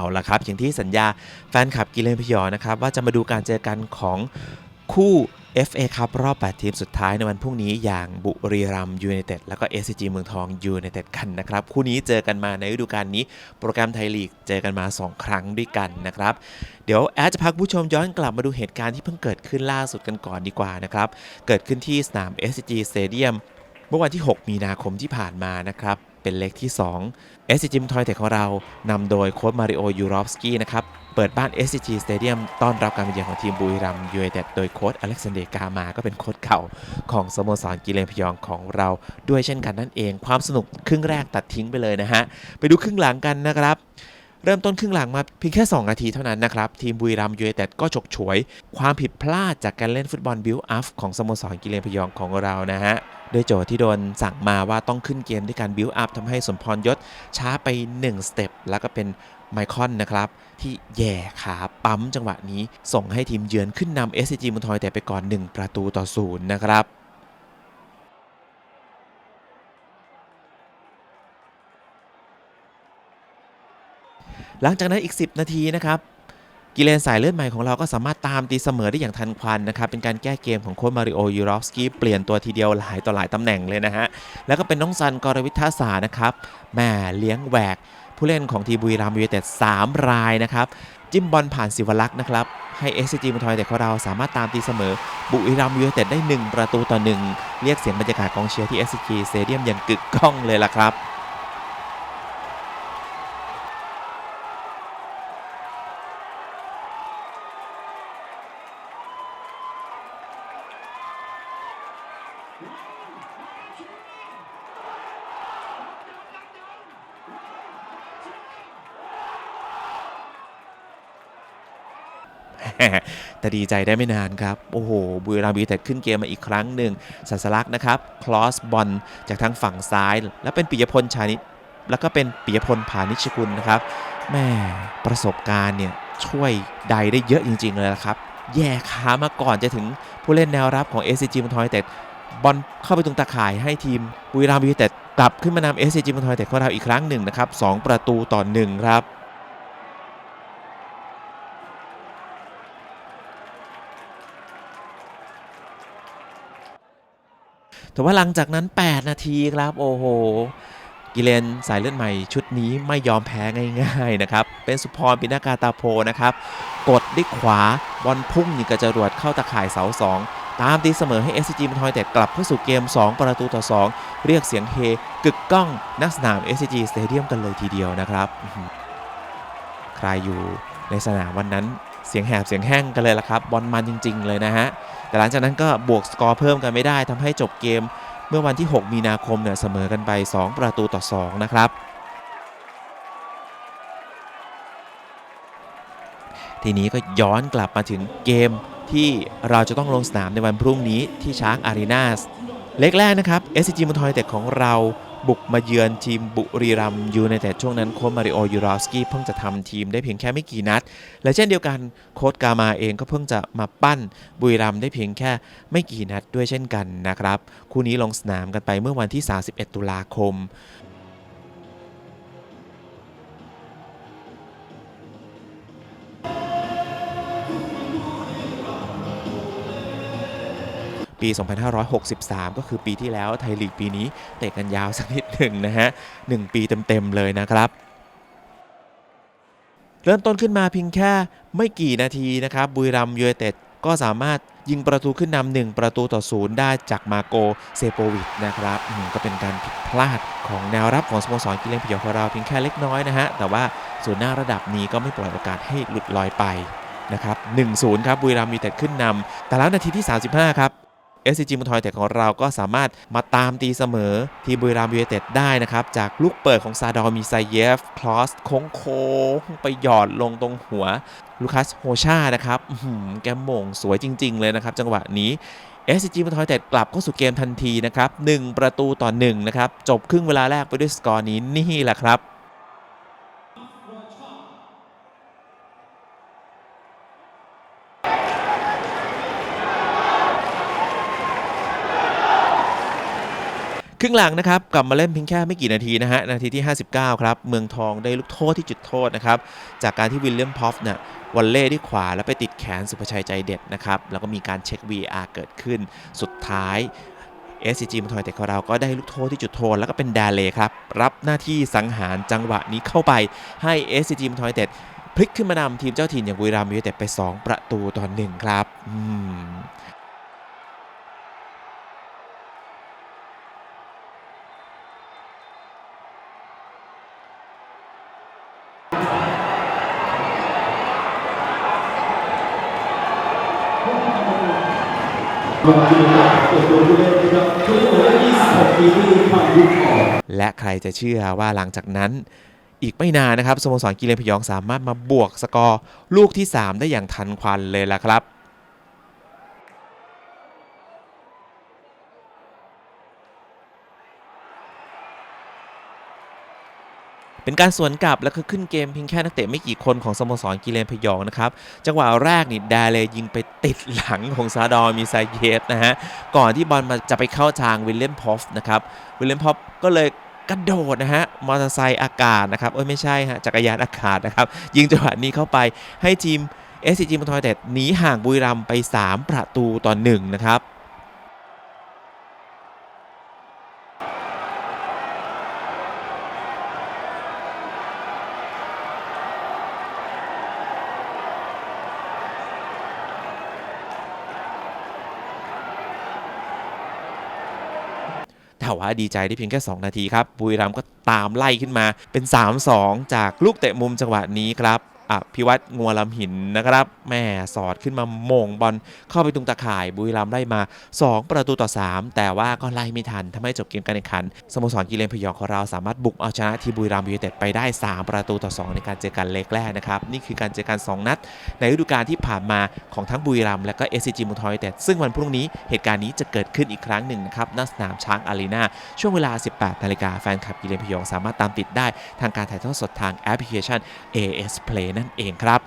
เอาละครับ อย่างที่สัญญาแฟนคลับกิเลนพยอนะครับ ว่าจะมาดูการเจอกันของคู่ FA ครับรอบ 8 ทีมสุดท้ายในวันพรุ่งนี้อย่างบุรีรัมยูไนเต็ดแล้วก็ SCG เมืองทองยูไนเต็ดกันนะครับ คู่นี้เจอกันมาในฤดูกาลนี้ โปรแกรมไทยลีกเจอกันมา 2 ครั้งด้วยกันนะครับ เดี๋ยวแอดจะพาคุณผู้ชมย้อนกลับมาดูเหตุการณ์ที่เพิ่งเกิดขึ้นล่าสุดกันก่อนดีกว่านะครับ เกิดขึ้นที่สนาม SCG Stadium เมื่อวันที่ 6 มีนาคมที่ผ่านมานะครับ เป็นเล็กที่ 2 SCG มทอยเทคของเรานำโดยโค้ชมาริโอยูรอฟสกี้นะครับ เปิดบ้าน SCG Stadium ต้อนรับการมาเยือนของทีมบุรีรัมย์ยูไนเต็ดโดยโค้ชอเล็กซานเดร์กามา ก็เป็นโค้ชเก่าของสโมสรกิเลนพยองของเราด้วยเช่นกันนั่นเอง ความสนุกครึ่งแรกตัดทิ้งไปเลยนะฮะ ไปดูครึ่งหลังกันนะครับเริ่มต้นครึ่งหลังมาเพียงแค่ 2 นาทีเท่านั้นนะครับ ทีมบุรีรัมย์ยูไนเต็ดก็ฉกฉวย ความผิดพลาดจากการเล่นฟุตบอลบิลอัพของสโมสรกิเลนพยองของเรานะฮะ โดยโจทย์ที่โดนสั่งมาว่าต้องขึ้นเกมด้วยการบิลอัพทำให้สมพรยศช้าไป 1 สเต็ปแล้วก็เป็นไมคอนนะครับ ที่แย่ขาปั๊มจังหวะนี้ส่งให้ทีมเยือนขึ้นนำ SCG มุนทอยแต่ไปก่อน 1 ประตูต่อศูนย์นะครับหลังจากนั้นอีก 10 นาทีนะครับ กิเลนสายเลือดใหม่ของเราก็สามารถตามตีเสมอได้อย่างทันควันนะครับ เป็นการแก้เกมของโค้ชมาริโอยูรอฟสกี้เปลี่ยนตัวทีเดียวหลายต่อหลายตำแหน่งเลยนะฮะ แล้วก็เป็นน้องซันกรวิทาสานะครับแม่เลี้ยงแหวก ผู้เล่นของทีบุรีรัมย์ยูไนเต็ด3รายนะครับ จิ้มบอลผ่านศิวลักษ์นะครับ ให้ SCG มทอยแต่ของเราสามารถตามตีเสมอ บุรีรัมย์ยูไนเต็ดได้ 1 ประตูต่อ 1 เรียกเสียงบรรยากาศกองเชียร์ที่ SCG สเตเดียมอย่างกึกก้องเลยล่ะครับ แต่ดีใจได้ไม่นานครับ โอ้โหบุรีรัมย์ยูไนเต็ดขึ้นเกมมาอีกครั้งหนึ่งสัสลักษณ์นะครับ คลอสบอลจากทางฝั่งซ้าย แล้วเป็นปิยพลชานิตแล้วก็เป็นปิยพลพานิชกุลนะครับแม่ประสบการณ์เนี่ยช่วยใดได้เยอะจริง ๆ เลยละครับ แย่ขามาก่อนจะถึงผู้เล่นแนวรับของ SCG มันทอยแต่บอลเข้าไปตรงตาข่ายให้ทีมบุรีรัมย์ยูไนเต็ดกลับขึ้นมานำ SCG มันทอยแต่ของเราอีกครั้งหนึ่งนะครับสองประตูต่อหนึ่งครับ แต่ว่าหลังจากนั้น 8 นาทีครับ โอ้โห กิเลนสายเลือดใหม่ชุดนี้ไม่ยอมแพ้ง่ายๆนะครับ เป็นสุพรปินากาตาโพนะครับ กดด้วยขวาบอลพุ่งยิงกระจรวดเข้าตะข่ายเสา 2 ตามตีเสมอให้ SCG มันทอยแต่กลับเข้าสู่เกม 2 ประตูต่อ 2 เรียกเสียงเฮกึกก้องนักสนาม SCG Stadium กันเลยทีเดียวนะครับ ใครอยู่ในสนามวันนั้น เสียงแหบเสียงแห้งกันเลยละครับบอลมันจริง ๆ เลยนะฮะแต่หลังจากนั้นก็บวกสกอร์เพิ่มกันไม่ได้ทำให้จบเกม เมื่อวันที่ 6 มีนาคมเนี่ยเสมอกันไป 2 ประตูต่อ 2 นะครับทีนี้ก็ย้อนกลับมาถึงเกมที่เราจะต้องลงสนามในวันพรุ่งนี้ที่ช้างอารีนาสเล็กแรกนะครับ SCG มอนทอยเต็ของเรา บุกมาเยือนทีมบุรีรัมยูในแต่ช่วงนั้นโค้ชมาริโอยูรอสกี้เพิ่งจะทำทีมได้เพียงแค่ไม่กี่นัด และเช่นเดียวกันโค้ชกามาเองก็เพิ่งจะมาปั้นบุรีรัมได้เพียงแค่ไม่กี่นัดด้วยเช่นกันนะครับ คู่นี้ลงสนามกันไปเมื่อวันที่ 31 ตุลาคม ปี 2563 ก็คือปีที่แล้วไทยลีกปีนี้เตะกันยาวสักนิดหนึ่งนะฮะ 1 ปีเต็ม ๆ เลยนะครับเริ่มต้นขึ้นมาเพียงแค่ไม่กี่นาทีนะครับ บุรีรัมย์ยูไนเต็ดก็สามารถยิงประตูขึ้นนำหนึ่งประตูต่อศูนย์ได้จากมาโกเซโปวิชนะครับก็เป็นการผิดพลาดของแนวรับของสโมสรกิเลนพยองของเราเพียงแค่เล็กน้อยนะฮะ แต่ว่าส่วนหน้าระดับนี้ก็ไม่ปล่อยโอกาสให้หลุดลอยไปนะครับ1-0ครับบุรีรัมย์ยูไนเต็ดขึ้นนำแต่แล้วนาทีที่ 35 ครับ SCG มอนทอยแต่ของเราก็สามารถมาตามตีเสมอทีมบุรีรัมย์ยูไนเต็ดได้นะครับ จากลูกเปิดของซาดอมีไซเยฟคลอสโค้งโค้งไปหยอดลงตรงหัวลูคัสโฮชานะครับอื้อหือแกมงสวยจริง ๆ เลยนะครับ จังหวะนี้ SCG มอนทอยแต่กลับเข้าสู่เกมทันทีนะครับ 1 ประตูต่อ1นะครับ จบครึ่งเวลาแรกไปด้วยสกอร์นี้นี่แหละครับ ครึ่งหลังนะครับกลับมาเล่นเพียงแค่ไม่กี่นาทีนะฮะนาทีที่ 59 ครับ เมืองทองได้ลูกโทษที่จุดโทษนะครับ จากการที่วิลเลียมพอฟเนี่ยวอลเล่ที่ขวาแล้วไปติดแขนสุภชัยใจเด็ดนะครับ แล้วก็มีการเช็ค VR เกิดขึ้นสุดท้าย SCG มทอยเตะของเราก็ได้ลูกโทษที่จุดโทษแล้วก็เป็นดาเลครับ รับหน้าที่สังหารจังหวะนี้เข้าไปให้ SCG มทอยเตะพลิกขึ้นมานำทีมเจ้าถิ่นอย่างบุรีรัมย์ยูไนเต็ดไป 2 ประตูต่อหนึ่งครับอืม มาดูการเปิดตัวผู้เล่นนะครับผู้เล่นวัย26 ปีที่มีความยุ่งออก และใครจะเชื่อว่าหลังจากนั้นอีกไม่นานนะครับสโมสรกีฬาพยองสามารถมาบวกสกอร์ลูกที่ 3 ได้อย่างทันควันเลยล่ะครับ เป็นการสวนกลับแล้วก็ขึ้นเกมเพียงแค่นักเตะไม่กี่คนของสโมสรกีฬาพยองนะครับ จังหวะแรกนี่ดาเลยิงไปติดหลังของซาดอมีไซเยฟนะฮะ ก่อนที่บอลมาจะไปเข้าทางวิลเลียมพอฟนะครับวิลเลียมพอฟก็เลยกระโดดนะฮะมอเตอร์ไซค์อากาศนะครับเอ้ยไม่ใช่ฮะจักรยานอากาศนะครับ ยิงจังหวะนี้เข้าไปให้ทีม SCG มอนทอยเต็ดหนีห่างบุรีรัมย์ไป 3 ประตูต่อ1นะครับ แต่ว่าดีใจได้เพียงแค่ 2 นาทีครับบุรีรัมย์ก็ตามไล่ขึ้นมาเป็น 3-2 จากลูกเตะมุมจังหวะนี้ครับอภิวัตรงัวลำหินนะครับแม่สอดขึ้นมาโมงบอลเข้าไปตรงตะข่ายบุรีรัมย์ได้มา 2 ประตูต่อ 3 แต่ว่าก็ไล่ไม่ทันทำให้จบเกมการแข่งขันสโมสรกีฬาพยองของเราสามารถบุกเอาชนะทีมบุรีรัมย์ยูไนเต็ดไปได้ 3 ประตูต่อ 2 ในการเจอกันเล็กแรกนะครับนี่คือการเจอกัน 2 นัด ในฤดูกาลที่ผ่านมาของทั้งบุรีรัมย์และก็ SCG มุทอยเต็ดซึ่งวันพรุ่งนี้เหตุการณ์นี้จะเกิดขึ้นอีกครั้งหนึ่งนะครับณสนามช้างอารีนาช่วงเวลา 18 นาฬิกาแฟนคลับกีฬาพยองสามารถตามติดได้ทางการถ่ายทอดสดทางแอปพลิเคชัน AS Play นั่นเองครับ